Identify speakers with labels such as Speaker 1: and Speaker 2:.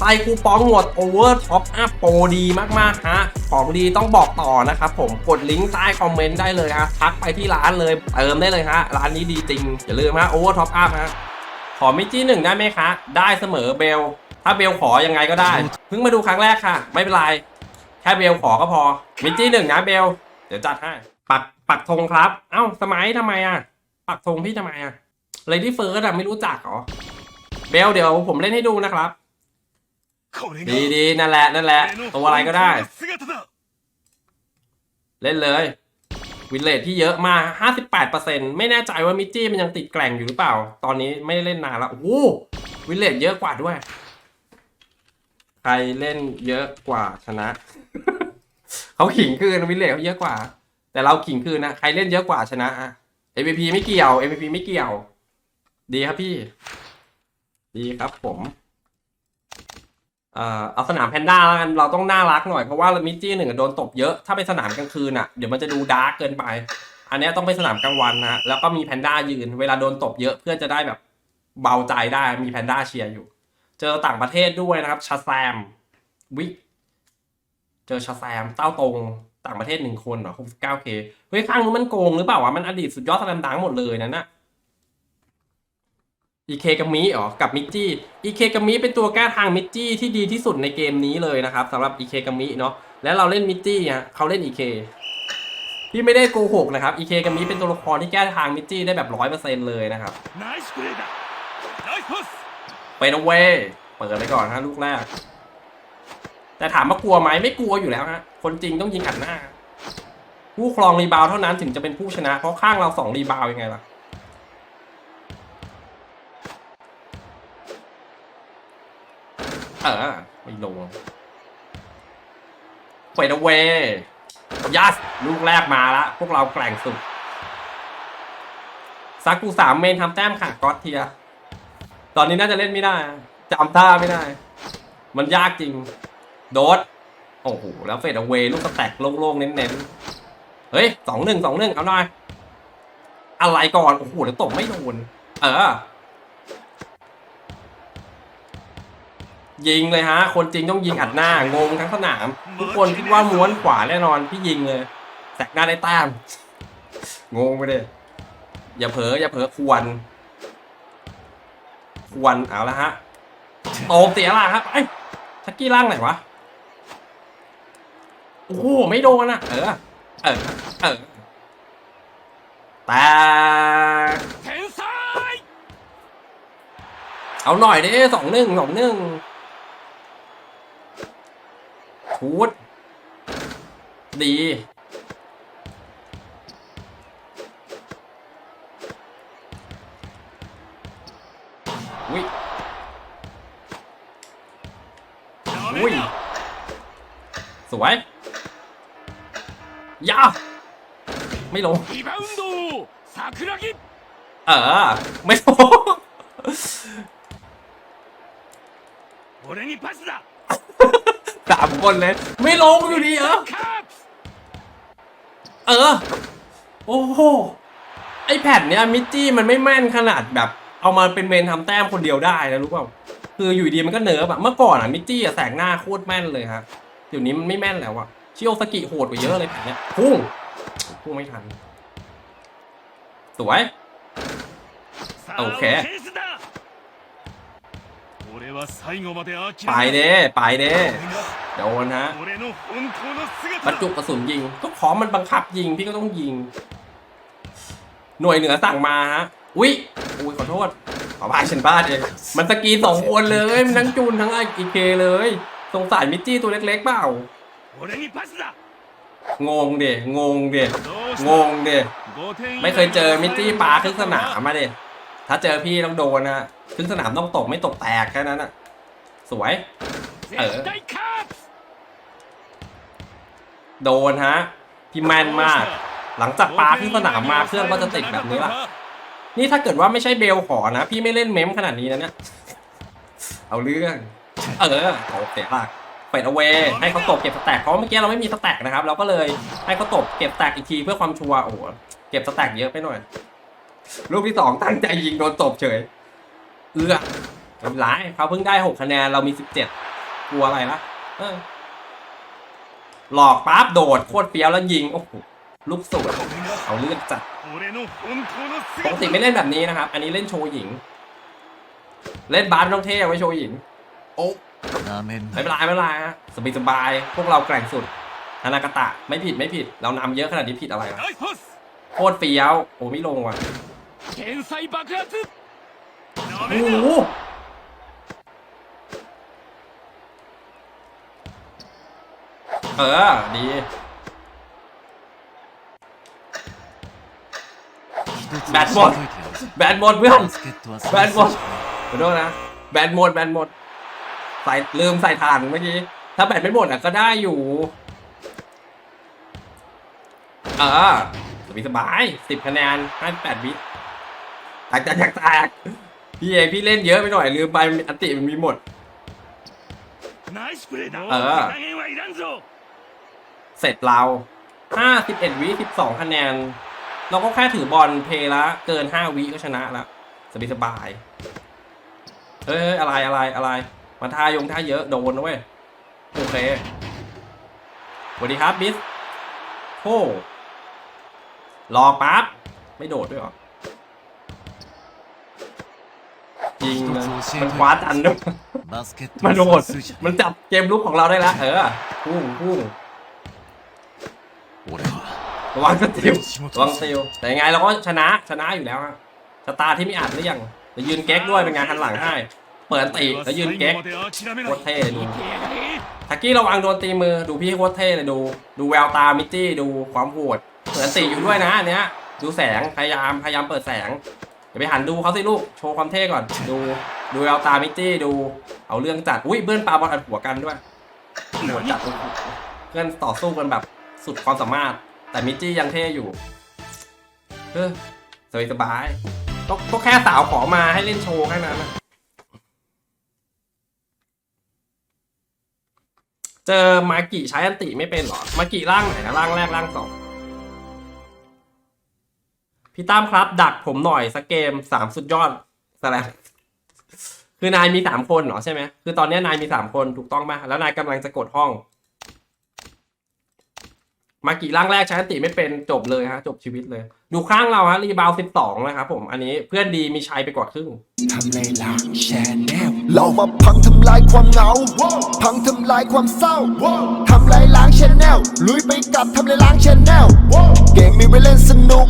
Speaker 1: ไส่คูปองหมด Over Top Up โปรดีมากๆฮะของดีต้องบอกต่อนะครับผมกดลิงก์ใต้คอมเมนต์ได้เลยฮะทักไปที่ร้านเลยเติมได้เลยฮะร้านนี้ดีจริง อย่าลืมฮะ Over Top Up ฮะขอมิจิหนึ่งได้ไหมคะ ได้เสมอเบล ถ้าเบลขออยังไงก็ได้ เพิ่งมาดูครั้งแรกค่ะ ไม่เป็นไร แค่เบลขอก็พอ มิจิหนึ่งนะเบล เดี๋ยวจัดให้ ปักปักธงครับ เอ้า สมัยทำไมอะ ปักธงพี่ทำไมอะเลยที่เฟิร์สอะไม่รู้จักหรอ เบลเดี๋ยวผมเล่นให้ดูนะครับ ดีดีนั่นแหละนั่นแหละตัวอะไรก็ได้ เล่นเลย วินเลทที่เยอะมาก58%ไม่แน่ใจว่ามิจิมันยังติดแกล่งอยู่หรือเปล่า ตอนนี้ไม่ได้เล่นนานแล้วโอ้วินเลทเยอะกว่าด้วย ใครเล่นเยอะกว่าชนะ เขาขิงคืนวินเลทเขาเยอะกว่า แต่เราขิงคืนนะใครเล่นเยอะกว่าชนะอะ MVP ไม่เกี่ยวเอพีไม่เกี่ยว ดีครับพี่ ดีครับผม เอาสนามแพนด้าแล้วกันเราต้องน่ารักหน่อยเพราะว่ามิจี้หนึ่งโดนตบเยอะถ้าไปสนามกลางคืนอะเดี๋ยวมันจะดูดาร์กเกินไป อันนี้ต้องไปสนามกลางวันนะแล้วก็มีแพนด้ายืน เวลาโดนตบเยอะเพื่อนจะได้แบบเบาใจได้มีแพนด้าเชียร์อยู่ เจอต่างประเทศด้วยนะครับชาแซมวิเจอชาแซมเต้าตรงต่างประเทศหนึ่งคนเหรอ 69k เคเฮ้ยข้างนู้นมันโกงหรือเปล่าวะมันอดีตสุดยอดสแลมดังหมดเลยนั่นน่ะ อีเคกับมิอ๋อกับมิจีอีเคกับมิเป็นตัวแก้ทางมิจีที่ดีที่สุดในเกมนี้เลยนะครับสำหรับอีเคกับมิเนาะแล้วเราเล่นมิจี้ฮะเขาเล่นอีเคที่ไม่ได้โกหกนะครับอีเคกับมิเป็นตัวละครที่แก้ทางมิจีได้แบบร้อยเปอร์เซ็นต์เลยนะครับไป็นเวเปิดไปก่อนฮะลูกแรกแต่ถามว่ากลัวไหมไม่กลัวอยู่แล้วฮะคนจริงต้องยิงอัดหน้า ผู้ครองรีบาวเท่านั้นถึงจะเป็นผู้ชนะ เพราะข้างเราสองรีบาวยังไงล่ะ เออไม่ลงไปนะเวยยัสลูกแรกมาละ พวกเราแกร่งสุดซากุสามเมนทำแต้มค่ะก็อตเทีย ตอนนี้น่าจะเล่นไม่ได้จำท่าไม่ได้ มันยากจริง โดดโอ้โห แล้วเฟดเวลูกสแตกโล่งๆ เน้นๆ เฮ้ยสองหนึ่งสองหนึ่งเอาหน่อย อะไรก่อน โอ้โหเดี๋ยวตกไม่โดน เออ ยิงเลยฮะ คนจริงต้องยิงอัดหน้างงทั้งสนาม ทุกคนคิดว่าม้วนขวาแน่นอนพี่ยิงเลยแสกหน้าได้แต้มงงไปเลยอย่าเผลออย่าเผลอควร ควรเอาละฮะโตมเสียละครับไอ้ยชักกี้ล่างไหนวะโอ้โหไม่โดนอะเออเออเออแต่
Speaker 2: 天才
Speaker 1: เอาหน่อยดิสองหนึ่งสองหนึ่ง ชูดดี วิอุ้ย สวยยาไม่ลง
Speaker 2: リバウンド桜木
Speaker 1: เออ ไม่ลง
Speaker 2: 俺にパスだ
Speaker 1: สามคนเลย ไม่ลงอยู่ดีเหรอเออ โอ้โห ไอแผ่นเนี้ยมิตตี้มันไม่แม่นขนาดแบบ เอามาเป็นเมนทำแต้มคนเดียวได้นะรู้เปล่าคืออยู่ดีมันก็เนิร์ฟอะเมื่อก่อนอะมิตตี้อะแสงหน้าโคตรแม่นเลยฮะเดี๋ยวนี้มันไม่แม่นแล้วอะเชิยวสกิโหดกว่าเยอะเลยแผ่นเนี้ยพุ่งพุ่งไม่ทัน สวย
Speaker 2: โอเค
Speaker 1: ไปเน่ไปเด้โดนฮะบรรจุกระสุนยิงก็ขอมันบังคับยิงพี่ก็ต้องยิง หน่วยเหนือสั่งมาฮะอุ้ยอุ้ยขอโทษขอพายฉันบ้าเองมันสกีสองคนเลยมันทั้งจูนทั้งไอ้กีเคเลยสงสารมิจี้ตัวเล็กๆเปล่างงเดงงเดงงเดไม่เคยเจอมิจี้ปลาขึ้นสนามมาเดถ้าเจอพี่ต้องโดนนะ ขึ้นสนามต้องตกไม่ตกแตกแค่นั้นอะสวย
Speaker 2: เออ
Speaker 1: โดนฮะ พี่แมนมาก หลังจากปาขึ้นสนามมาเพื่อนก็จะติดแบบนี้ล่ะ นี่ถ้าเกิดว่าไม่ใช่เบลขอนะ พี่ไม่เล่นเมมขนาดนี้นะเนี่ย เอาเรื่อง เออโอเสียหลักเปิดเอาเวให้เขาตบเก็บสแต็กเพราะเมื่อกี้เราไม่มีสแต็กนะครับ เราก็เลยให้เขาตบเก็บแตกอีกทีเพื่อความชัวร์โอ้เก็บสแต็กเยอะไปหน่อย ลูกที่สองตั้งใจยิงโดนตบเฉย เอื้อไม่เป็เขาเพิ่งได้หกคะแนนเรามีสิบเจ็ดกลัวอะไรละหลอกปั๊บโดดโคตรเปียวแล้วยิงโอ้โหลูกสูตเอาเลือดจัดปกติไม่เล่นแบบนี้นะครับ อันนี้เล่นโชว์หญิง เล่นบาสต้องเท่ไว้โชว์หญิง โอ้ไม่เป็นไรไม่เป็นไรฮะสบายสบายพวกเราแกร่งสุดฮานากาตะไม่ผิดไม่ผิด เรานำเยอะขนาดนี้ผิดอะไรวะโคตรเปียวโอ้ไม่ลงว่ะ โอ้โหเออ ดีแบตหมดแบตหมดเพื่อนแบตหมดขอโทษนะแบตหมดแบตหมดใส่ลืมใส่ฐานเมื่อกี้ถ้าแบตไม่หมดอะก็ได้อยู่เออสบสบายสิบคะแนนห้าแปดวิแตกแตกแตก พี่เอพี่เล่นเยอะไปหน่อยลืมไปอัติมันมีหมด
Speaker 2: เออ
Speaker 1: เสร็จเราห้าสิบเอ็ดวิสิบสองคะแนน เราก็แค่ถือบอลเพละเกินห้าวิก็ชนะละสบายสบายเฮ้ยอะไรอะไรอะไร มาทายงท่าเยอะโดนนะเว้ย โอเคสวัสดีครับบิสโอ้รอปั๊บ ไม่โดดด้วยหรอ ริงมันคว้าทันด้วมันโดดมันจับเกมลุกของเราได้แล้วเออพุ่งพุ่งวางสติลวา
Speaker 2: ง
Speaker 1: สติลแต่ยังไงเราก็ชนะชนะอยู่แล้วฮชะตาที่ไม่อาจหรือยังจะยืนแก๊กด้วยเป็นงานหันหลังให้เปิดตีแล้วยืนแก๊กโคตรเท่ดูทักกี้ระวังโดนตีมือดูพี่โคตรเท่เลยดู ดูแววตามิตตี้ดูความโหดเปิดตีอยู่ด้วยนะอันเนี้ยดูแสงพยายามพยายามเปิดแสง ไปหันดูเขาสิลูก โชว์ความเท่ก่อน ดู ดูแววตามิตตี้ ดู เอาเรื่องจัด อุ้ยเพื่อนปาบอลอัดหัวกันด้วยโหดจัดเพื่อนต่อสู้กันแบบสุดความสามารถ แต่มิตตี้ยังเท่อยู่ เออสบายสบายก็แค่สาวขอมาให้เล่นโชว์แค่นั้นนะเจอมากิใช้อันติไม่เป็นหรอ มากิร่างไหนนะร่างแรกร่างสอง พี่ตั้มครับ ดักผมหน่อยสักเกมสามสุดยอดสแลมคือนายมีสามคนเหรอใช่ไหมคือตอนนี้นายมีสามคนถูกต้องป่ะแล้วนายกำลังจะกดห้อง มากี่ร่างแรกใช้อติไม่เป็นจบเลยฮะ จบชีวิตเลย ดูข้างเราฮะรีบาวสิบสองนะครับผม อันนี้เพื่อนดีมีชัยไปกว่าครึ่ง
Speaker 3: ทำเลยล่ะแชร์แนล
Speaker 4: เรามาพังทำลายความเหงา พังทำลายความเศร้า ทำลายล้างแชแนลลุยไปกับทำลายล้างแชแนลเกมมีไว้เล่นสนุก